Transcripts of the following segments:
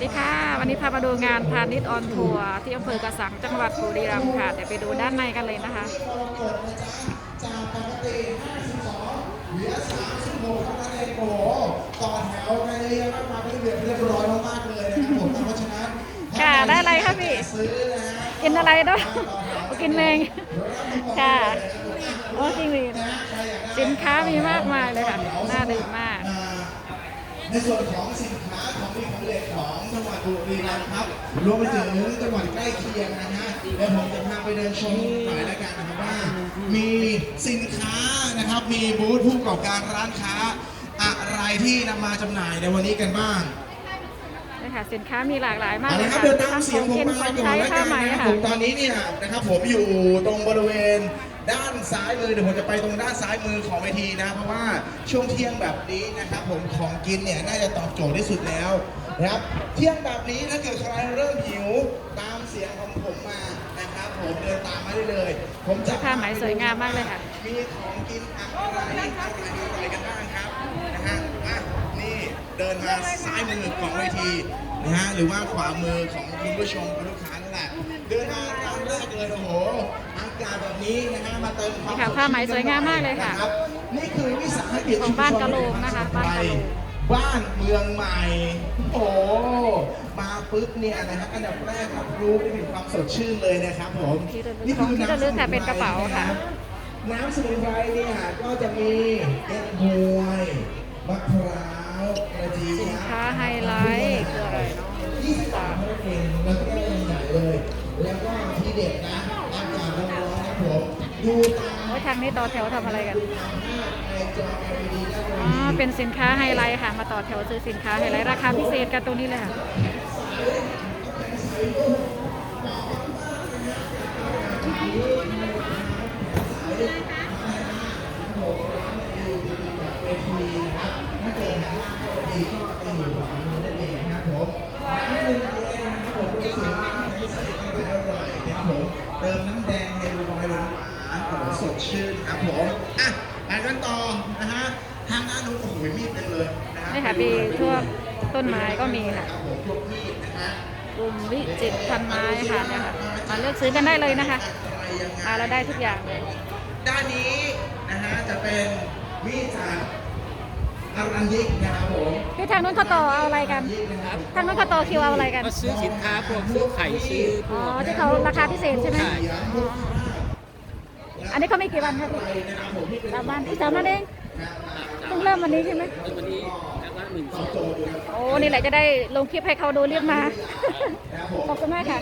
ดีค่ะ วันนี้พามาดูงานพาณิชย์ออนทัวร์ที่อำเภอกระสังจังหวัดบุรีรัมย์ค่ะ เดี๋ยวไปดูด้านในกันเลยนะคะจากปกติ52เหลือ36เท่านั้นเองโอ้โหต่อแถวกันเรียงมากมายเป็นระเบียเรียบร้อยมากๆเลยนะครับผมเพราะฉะนั้นค่ะได้อะไรคะพี่ กินอะไรเนาะกินแมงค่ะ โอ้จริงดีสินค้ามีมากมายเลยค่ะ น่าดื่มมาก ในส่วนของสินค้าของดีของเด็ดของจังหวัดบุรีรัมย์ครับรวมไปถึงจังหวัดใกล้เคียงนะฮะเดี๋ยวผมจะพาไปเดินชมหน่อยแล้วกันนะครับว่า มีสินค้านะครับมีบูธผู้ประกอบการร้านค้า อะไรที่นำมาจำหน่ายในวันนี้กันบ้างนี่ค่ะสินค้ามีหลากหลายมากเอาเลละยครับค่ะเดินตามทั้งขเสียองงผมกินมาของก่อนใช้แล้วผ้ากันไหมนะครับค่ะ ผมตอนนี้เนี่ยนะครับผมอยู่ตรงบริเวณ ด้านซ้ายมือเดี๋ยวผมจะไปตรงด้านซ้ายมือของเวทีนะ เพราะว่าช่วงเที่ยงแบบนี้นะครับผมของกินเนี่ยน่าจะตอบโจทย์ที่สุดแล้วนะครับเที่ยงแบบนี้ถ้าเกิดใครเริ่มหิวตามเสียงของผมมานะครับผมเดินตามมาได้เลย ผมจะผ้าไหมสวยงามมากเลยค่ะมีของกินอะไรอร่อยอร่อยกันบ้างครับนะฮะอะนี่เดินมาซ้ายมือของเวทีนะฮะหรือว่าขวามือของคุณผู้ชมคุณลูกค้านั่นแหละเดินมา กาศแบบนี้นะฮะมาเติมความนี่ค่ะผ้าไหมสวยงามมากเลยค่ะรับนี่คือวิสาหกิจของบ้านกะโหลกนะคะบ้านกะโหลก บ้านเมืองใหม่ โอ้มาปุ๊บเนี่ยนะฮะอันดับแรกครับรู้ได้ถึงความสดชื่นเลยนะครับผมที่ระลึกของที่ระลึกค่ะเป็นกระเป๋าค่ะ น้ำสมุนไพรเนี่ยก็จะมีเอ็ดฮวยมะพร้าวกระเจี๊ยบสินค้าไฮไลท์คืออะไรเนาะ20บาทเท่านั้นเองแล้วก็ใหญ่เลย แล้วก็ที่เด็ดนะอากาศร้อน โอ้ยทางนี้ต่อแถวทำอะไรกัน อ๋อ เป็นสินค้าไฮไลท์ค่ะ มาต่อแถวซื้อสินค้าไฮไลท์ราคาพิเศษกันตรงนี้เลยค่ะเวทีนะครับถ้าเกิดหาร้านเวทีก็จะอยู่ขวามือนั่นเองนะครับผมร้านหนึ่งเองนะค่ะครับผมเติมน้ำแดงให้ดูบอยหวานๆโอ้โหสดชื่น ครับผมอะไปกันต่อนะฮะทางด้านนู้นโอ้โหมีดเต็มเลยนะฮะนี่ค่ะมีพวกต้นไม้ก็มีค่ะครับผมพวกมีดนะฮะกลุ่มวิจิตรพันไม้ค่ะเนี่ยค่ะมาเลือกซื้อกันได้เลยนะคะอะไรยังไงมาแล้วได้ทุกอย่างเลยด้านนี้นะฮะจะเป็นมีดจากอารันยิกนะครับผมพี่ทางนู้นเขาต่อเอาอะไรกันทางนู้นเขาต่อคิวเอาอะไรกันมาซื้อสินค้าพวกซื้อไข่ซื้อพอ๋อวกที่เขาราคาพิเศษใช่ไหมใช่ อ๋ออันนี้เขาไม่กี่วันครับพี่สามวันอีกสามวันเองเพิ่งเริ่มวันนี้ใช่ไหมวันนี้แล้วก็หนึ่งสองโอ้นี่แหละจะได้ลงคลิปให้เขาดูเรียกมา ขอบคุณมากค่ะ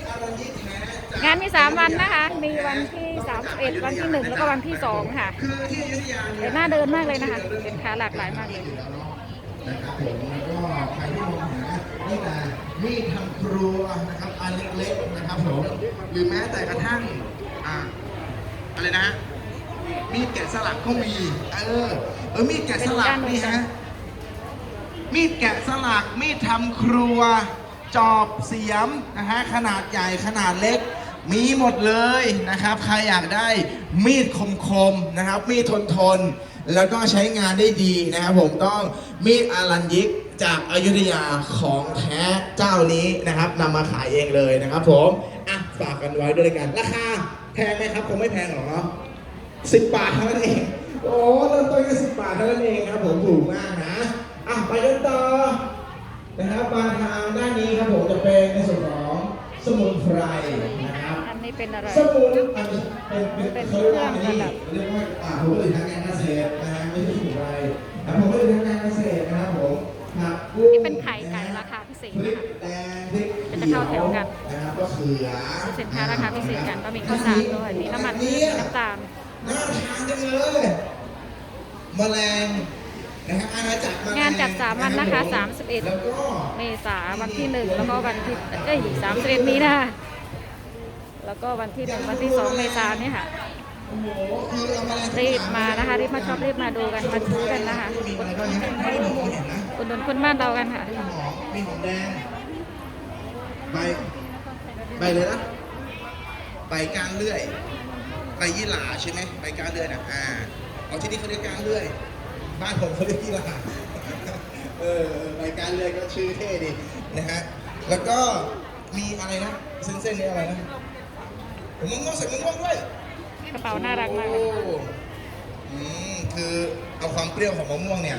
งานมี3วันนะคะ มีวันที่31วันที่1แล้วก็วันที่2ค่ะคือที่อยุธยาเนี่ยเดี๋ยวหน้าเดินมากเลยนะคะสินค้าหลากหลายมากเลยนะครับผมแล้วก็ใครที่มองหานี่แต่มีดทำครัวนะครับอันเล็กๆนะครับผมหรือแม้แต่กระทั่งอ่า อะไรนะฮะมีดแกะสลักก็มีเออเออมีดแกะสลักนี่ฮะมีดแกะสลักมีดทำครัว จอบเสียมนะฮะขนาดใหญ่ขนาดเล็ก มีหมดเลยนะครับ ใครอยากได้มีดคมๆนะครับ มีดทนทนๆแล้วก็ใช้งานได้ดีนะครับผมต้องมีดอารันยิกจากอายุทยาของแท้เจ้านี้นะครับนำมาขายเองเลยนะครับผมอะ ฝากกันไว้ด้วยกัน ราคาแพงไหมครับ คงไม่แพงหรอกเนาะสิบบาทเท่านั้นเอง โอ้เริ่มต้นแค่สิบบาทเท่านั้นเองครับผมถูกมากนะ อะไปกันต่อนะครับมาทางด้านนี้ครับผมจะเป็นในส่วนของสมุนไพรนะครับอันนี้เป็นอะไรสมุนอันนี้เป็นเป็นเป็นเขาเรียกว่าเครื่นี่องประดับเรียกว่าอ่าผมผลิตทางการเกษตรนะฮะไม่ใช่สมุนไพรแต่ผมผลิตทางการเกษตรนะครับผม สินค้าราคาพิเศษกันก็มีข้าวสารด้วยมีน้ำมันมีน้ำตาลน่าทานจังเลยแมลงนะครับอาณาจักรแมลงานจัดสามวันนะคะแล้ว31ก็เมษาวันที่ 1 แล้วก็วันที่เอ้ย31มีนาแล้วก็วันที่1วันที่2เมษายนเนี่ยค่ะโอ้โหคือเอาแมลงรีบมานะคะรีบมาชอบรีบมาดูกันมาซื้อกันนะคะมีอะไรบ้างฮะไม่ได้มองเห็นนะอุดหนุนคนบ้านเรากันค่ะมีหอมมีหอมแดงใบ ใบเลยนะใบก้านเลื่อยใบยี่หร่าใช่ไหมใบก้านเลื่อยนะอ่าเอาที่นี่เขาเรียกก้านเลื่อย บ้านผมเขาเรียกยี่หร่าเออใบก้านเลื่อยก็ชื่อเท่ดีนะฮะแล้วก็มีอะไรนะเส้นเส้นๆนี้อะไรนะผมมะม่วงใส่มะม่วงด้วยกระเป๋าน่ารักมากเลยโอ้อืมคือเอาความเปรี้ยวของมะม่วงเนี่ย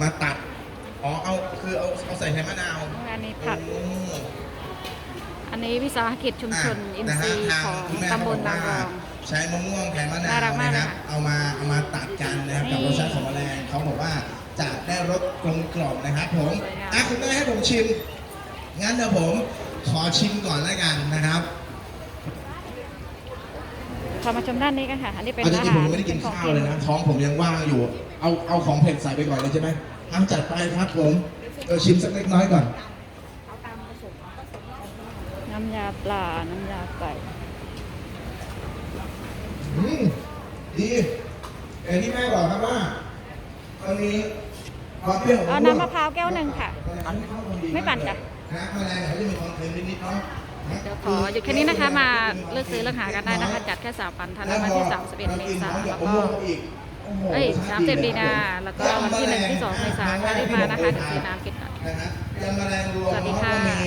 มาตัดอ๋อเอาคือเอาเอาใส่ในมะนาวงานนี้ผัด อืมอันนี้วิสาหกิจชุมชนอินทรีย์ะฮะของทคุณแม่ตำบลบางรองใช้มะม่วงแทนมะนาน่าวรักมากนะครับเลยค่ะเอามาเอามาตัดกันนะครับกับนี่รสชาติของแมลงเขาบอกว่าจะได้รสกลมกล่อมนะครับผมสวยงามอะคุณแม่ให้ผมชิม งั้นเดี๋ยวผมขอชิมก่อนแล้วกันนะครับพามาชมด้านนี้กันค่ะ อันนี้เป็นเอาจอาริงๆหาผมรไม่ได้กินของข้าวเลยนะ ท้องผมยังว่างอยู่ เอาเอาของเผ็ดใส่ไปก่อนเลยใช่ไหมเอาจัดไปครับผมเออชิมสักเล็กน้อยก่อน น้ำยาปลา น้ำยาไก่อืมดีอย่างที่แม่บอกครับว่ามันมีความเปรี้ยวของเอามะม่วงน้ำมะพร้าวแก้วหนึ่งค่ะ ไม่ปั่นจ้ะ นะแมลงเขาจะมีความเค็มนิดๆเนาะเดี๋ยวขอหยุดแค่นี้นะคะ มาเลือกซื้อเลือกหากันได้นะคะ จัดแค่สามวันทันวันที่31เมษายนแล้วก็เอ้ย30มีนาแล้วก็วันที่1ที่2เมษายนค่ะรีบมานะคะเดี๋ยวซื้อน้ำกินหน่อยนะฮะยำแมลงรวมสวัสดีค่ะแล้วก็มี